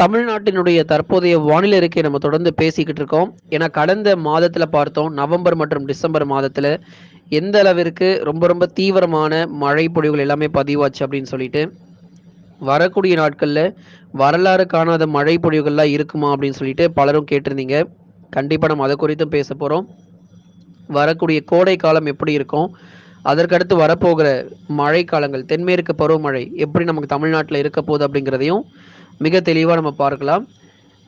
தமிழ்நாட்டினுடைய தற்போதைய வானிலை இருக்கை நம்ம தொடர்ந்து பேசிக்கிட்டு இருக்கோம். ஏன்னா கடந்த மாதத்தில் பார்த்தோம் நவம்பர் மற்றும் டிசம்பர் மாதத்தில் எந்த அளவிற்கு ரொம்ப ரொம்ப தீவிரமான மழை பொழிவுகள் எல்லாமே பதிவாச்சு அப்படின்னு சொல்லிட்டு வரக்கூடிய நாட்களில் வரலாறு காணாத மழை பொழிவுகள்லாம் இருக்குமா அப்படின்னு சொல்லிட்டு பலரும் கேட்டிருந்தீங்க. கண்டிப்பாக நம்ம அதை குறித்தும் பேச போகிறோம் வரக்கூடிய கோடை காலம் எப்படி இருக்கும்? அதற்கடுத்து வரப்போகிற மழை காலங்கள் தென்மேற்கு பருவமழை எப்படி நமக்கு தமிழ்நாட்டில் இருக்க போகுது அப்படிங்கிறதையும் மிக தெளிவாக நம்ம பார்க்கலாம்.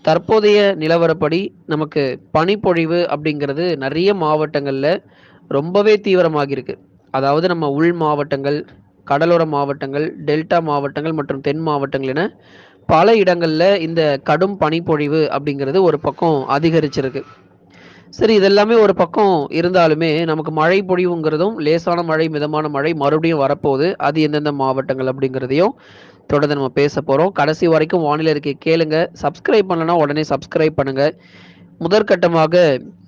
தற்போதைய நிலவரப்படி நமக்கு பனிப்பொழிவு அப்படிங்கிறது நிறைய மாவட்டங்களில் ரொம்பவே தீவிரமாகியிருக்கு. அதாவது நம்ம உள் மாவட்டங்கள் கடலோர மாவட்டங்கள் டெல்டா மாவட்டங்கள் மற்றும் தென் மாவட்டங்கள் என பல இடங்களில் இந்த கடும் பனிப்பொழிவு அப்படிங்கிறது ஒரு பக்கம் அதிகரிச்சிருக்கு. சரி இதெல்லாமே ஒரு பக்கம் இருந்தாலுமே நமக்கு மழை பொழிவுங்கிறதும் லேசான மழை மிதமான மழை மறுபடியும் வரப்போகுது. அது எந்தெந்த மாவட்டங்கள் அப்படிங்கிறதையும் தொடர்ந்து நம்ம பேச போகிறோம் கடைசி வரைக்கும் வானிலை இருக்கை கேளுங்க. சப்ஸ்கிரைப் பண்ணலன்னா உடனே சப்ஸ்கிரைப் பண்ணுங்க. முதற்கட்டமாக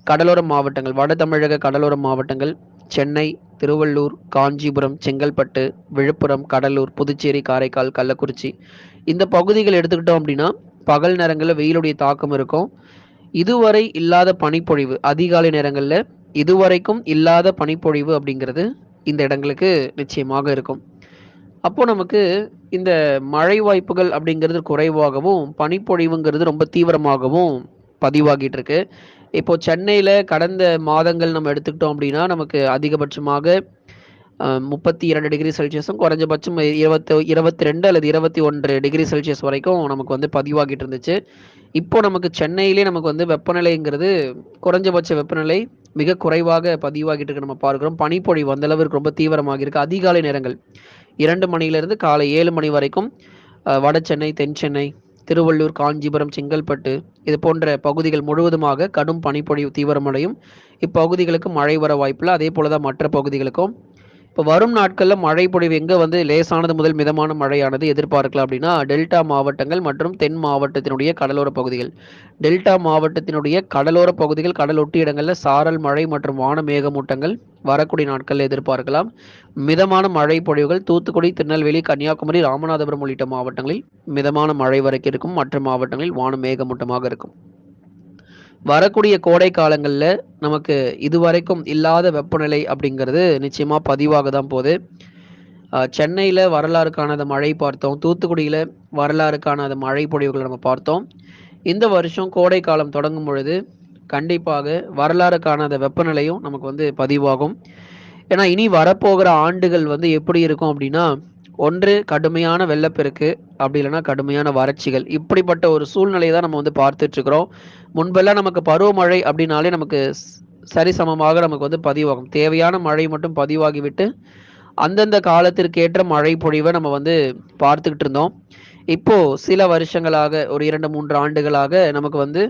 கடலோர மாவட்டங்கள் வட தமிழக கடலோர மாவட்டங்கள் சென்னை திருவள்ளூர் காஞ்சிபுரம் செங்கல்பட்டு விழுப்புரம் கடலூர் புதுச்சேரி காரைக்கால் கள்ளக்குறிச்சி இந்த பகுதிகள் எடுத்துக்கிட்டோம் அப்படின்னா பகல் நேரங்களில் வெயிலுடைய தாக்கம் இருக்கும். இதுவரை இல்லாத பனிப்பொழிவு அதிகாலை நேரங்களில் இதுவரைக்கும் இல்லாத பனிப்பொழிவு அப்படிங்கிறது இந்த இடங்களுக்கு நிச்சயமாக இருக்கும். அப்போ நமக்கு இந்த மழை வாய்ப்புகள் அப்படிங்கிறது குறைவாகவும் பனிப்பொழிவுங்கிறது ரொம்ப தீவிரமாகவும் பதிவாகிட்டு இருக்கு. இப்போ சென்னையில் கடந்த மாதங்கள் நம்ம எடுத்துக்கிட்டோம் அப்படின்னா நமக்கு அதிகபட்சமாக முப்பத்தி இரண்டு டிகிரி செல்சியஸும் குறைஞ்சபட்சம் இருபத்தி இருபத்தி ரெண்டு அல்லது இருபத்தி ஒன்று டிகிரி செல்சியஸ் வரைக்கும் நமக்கு வந்து பதிவாகிட்டு இருந்துச்சு. இப்போ நமக்கு சென்னையிலே நமக்கு வந்து வெப்பநிலைங்கிறது குறைஞ்சபட்ச வெப்பநிலை மிக குறைவாக பதிவாகிட்டு இருக்கு நம்ம பார்க்குறோம். பனிப்பொழிவு அந்த ரொம்ப தீவிரமாக இருக்கு. அதிகாலை நேரங்கள். இரண்டு மணியிலிருந்து காலை ஏழு மணி வரைக்கும் வட சென்னை தென் சென்னை திருவள்ளூர் காஞ்சிபுரம் செங்கல்பட்டு இது போன்ற பகுதிகள் முழுவதுமாக கடும் பனிப்பொழிவு தீவிரமடையும். இப்பகுதிகளுக்கு மழை வர வாய்ப்பில்லை. அதே போல தான் மற்ற பகுதிகளுக்கும் இப்போ வரும் நாட்களில் மழை பொழிவு எங்கே வந்து லேசானது முதல் மிதமான மழையானது எதிர்பார்க்கலாம் அப்படின்னா டெல்டா மாவட்டங்கள் மற்றும் தென் மாவட்டத்தினுடைய கடலோர பகுதிகள். டெல்டா மாவட்டத்தினுடைய கடலோர பகுதிகள் கடலொட்டி இடங்களில் சாரல் மழை மற்றும் வான மேகமூட்டங்கள் வரக்கூடிய நாட்களில் எதிர்பார்க்கலாம். மிதமான மழை பொழிவுகள் தூத்துக்குடி திருநெல்வேலி கன்னியாகுமரி ராமநாதபுரம் உள்ளிட்ட மாவட்டங்களில் மிதமான மழை வரைக்கும் இருக்கும். மற்ற மாவட்டங்களில் வானம் மேகமூட்டமாக இருக்கும். வரக்கூடிய கோடை காலங்களில் நமக்கு இதுவரைக்கும் இல்லாத வெப்பநிலை அப்படிங்கிறது நிச்சயமாக பதிவாக தான் போகுது சென்னையில் வரலாறு காணாத மழை பார்த்தோம். தூத்துக்குடியில் வரலாறு காணாத மழை பொழிவுகளை நம்ம பார்த்தோம். இந்த வருஷம் கோடை காலம் தொடங்கும் பொழுது கண்டிப்பாக வரலாறு காணாத வெப்பநிலையும் நமக்கு வந்து பதிவாகும். ஏன்னா இனி வரப்போகிற ஆண்டுகள் வந்து எப்படி இருக்கும் அப்படின்னா ஒன்று கடுமையான வெள்ளப்பெருக்கு அப்படி இல்லைன்னா கடுமையான வறட்சிகள். இப்படிப்பட்ட ஒரு சூழ்நிலையை தான் நம்ம வந்து பார்த்துட்டு இருக்கிறோம் முன்பெல்லாம் நமக்கு பருவமழை அப்படின்னாலே நமக்கு சரிசமமாக நமக்கு வந்து பதிவாகும். தேவையான மழை மட்டும் பதிவாகிவிட்டு அந்தந்த காலத்திற்கேற்ற மழை பொழிவை நம்ம வந்து பார்த்துக்கிட்டு இருந்தோம். இப்போ சில வருஷங்களாக ஒரு இரண்டு மூன்று ஆண்டுகளாக நமக்கு வந்து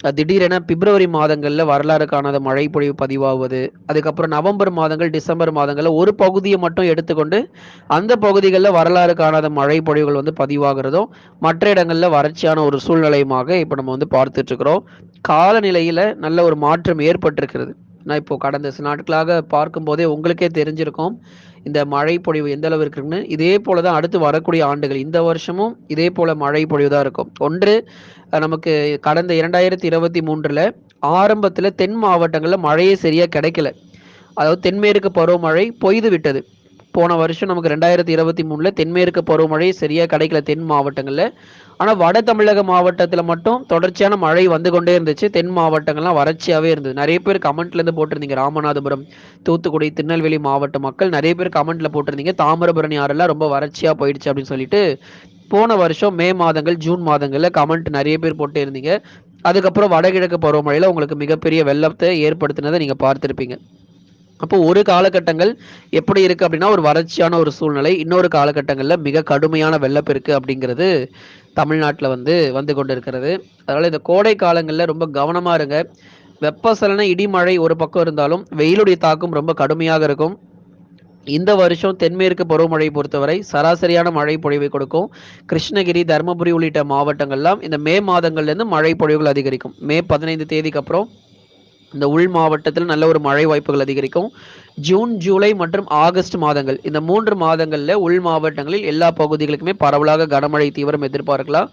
திடீரென பிப்ரவரி மாதங்களில் வரலாறு காணாத மழை பொழிவு பதிவாகுவது அதுக்கப்புறம் நவம்பர் மாதங்கள் டிசம்பர் மாதங்களில் ஒரு பகுதியை மட்டும் எடுத்துக்கொண்டு அந்த பகுதிகளில் வரலாறு காணாத மழை பொழிவுகள் வந்து பதிவாகிறதும் மற்ற இடங்களில் வறட்சியான ஒரு சூழ்நிலையுமாக இப்போ நம்ம வந்து பார்த்துட்ருக்குறோம் காலநிலையில் நல்ல ஒரு மாற்றம் ஏற்பட்டிருக்கிறது. நான் இப்போ கடந்த சில நாட்களாக பார்க்கும்போதே உங்களுக்கே தெரிஞ்சிருக்கும் இந்த மழை பொழிவு எந்த அளவு இருக்குன்னு. இதே போல தான் அடுத்து வரக்கூடிய ஆண்டுகள் இந்த வருஷமும் இதே போல மழை பொழிவு தான் இருக்கும். ஒன்று நமக்கு கடந்த இரண்டாயிரத்தி இருபத்தி மூன்றில் ஆரம்பத்தில் தென் மாவட்டங்களில் மழையே சரியாக கிடைக்கல. அதாவது தென்மேற்கு பருவமழை பொய்து விட்டது. போன வருஷம் நமக்கு ரெண்டாயிரத்தி இருபத்தி மூணில் தென்மேற்கு பருவமழை சரியாக கிடைக்கல தென் மாவட்டங்களில். ஆனால் வட தமிழக மாவட்டத்தில் மட்டும் தொடர்ச்சியான மழை வந்து கொண்டே இருந்துச்சு. தென் மாவட்டங்கள்லாம் வறட்சியாகவே இருந்தது. நிறைய பேர் கமெண்ட்லேருந்து போட்டிருந்தீங்க ராமநாதபுரம் தூத்துக்குடி திருநெல்வேலி மாவட்ட மக்கள் நிறைய பேர் கமெண்ட்ல போட்டிருந்தீங்க தாமிரபரணி ஆறெல்லாம் ரொம்ப வறட்சியாக போயிடுச்சு அப்படின்னு சொல்லிட்டு. போன வருஷம் மே மாதங்கள் ஜூன் மாதங்களில் கமெண்ட் நிறைய பேர் போட்டே இருந்தீங்க அதுக்கப்புறம் வடகிழக்கு பருவமழையில் உங்களுக்கு மிகப்பெரிய வெள்ளத்தை ஏற்படுத்தினதை நீங்கள் பார்த்துருப்பீங்க. அப்போ ஒரு காலகட்டங்கள் எப்படி இருக்கு அப்படின்னா ஒரு வறட்சியான ஒரு சூழ்நிலை இன்னொரு காலகட்டங்களில் மிக கடுமையான வெள்ளப்பெருக்கு அப்படிங்கிறது தமிழ்நாட்டில் வந்து வந்து கொண்டு இருக்கிறது அதனால் இந்த கோடை காலங்களில் ரொம்ப கவனமாக இருங்க. வெப்பசலன இடிமழை ஒரு பக்கம் இருந்தாலும் வெயிலுடைய தாக்கம் ரொம்ப கடுமையாக இருக்கும். இந்த வருஷம் தென்மேற்கு பருவமழை பொறுத்தவரை சராசரியான மழை பொழிவை கொடுக்கும். கிருஷ்ணகிரி தருமபுரி உள்ளிட்ட மாவட்டங்கள்லாம் இந்த மே மாதங்கள்லேருந்து மழை பொழிவுகள் அதிகரிக்கும். மே பதினைந்து தேதிக்கு அப்புறம் இந்த உள் மாவட்டத்தில் நல்ல ஒரு மழை வாய்ப்புகள் அதிகரிக்கும். ஜூன் ஜூலை மற்றும் ஆகஸ்ட் மாதங்கள். இந்த மூன்று மாதங்களில் உள் மாவட்டங்களில் எல்லா பகுதிகளுக்குமே பரவலாக கனமழை தீவிரம் எதிர்பார்க்கலாம்.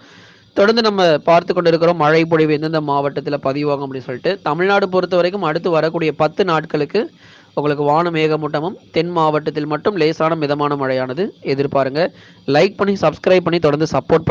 தொடர்ந்து நம்ம பார்த்து கொண்டு இருக்கிறோம் மழை பொழிவு எந்தெந்த மாவட்டத்தில் பதிவாகும் அப்படின்னு சொல்லிட்டு. தமிழ்நாடு பொறுத்த வரைக்கும் அடுத்து வரக்கூடிய பத்து நாட்களுக்கு உங்களுக்கு வான மேகமூட்டமும் தென் மாவட்டத்தில் மட்டும் லேசான மிதமான மழையானது எதிர்பாருங்க. லைக் பண்ணி சப்ஸ்கிரைப் பண்ணி தொடர்ந்து சப்போர்ட் பண்ணி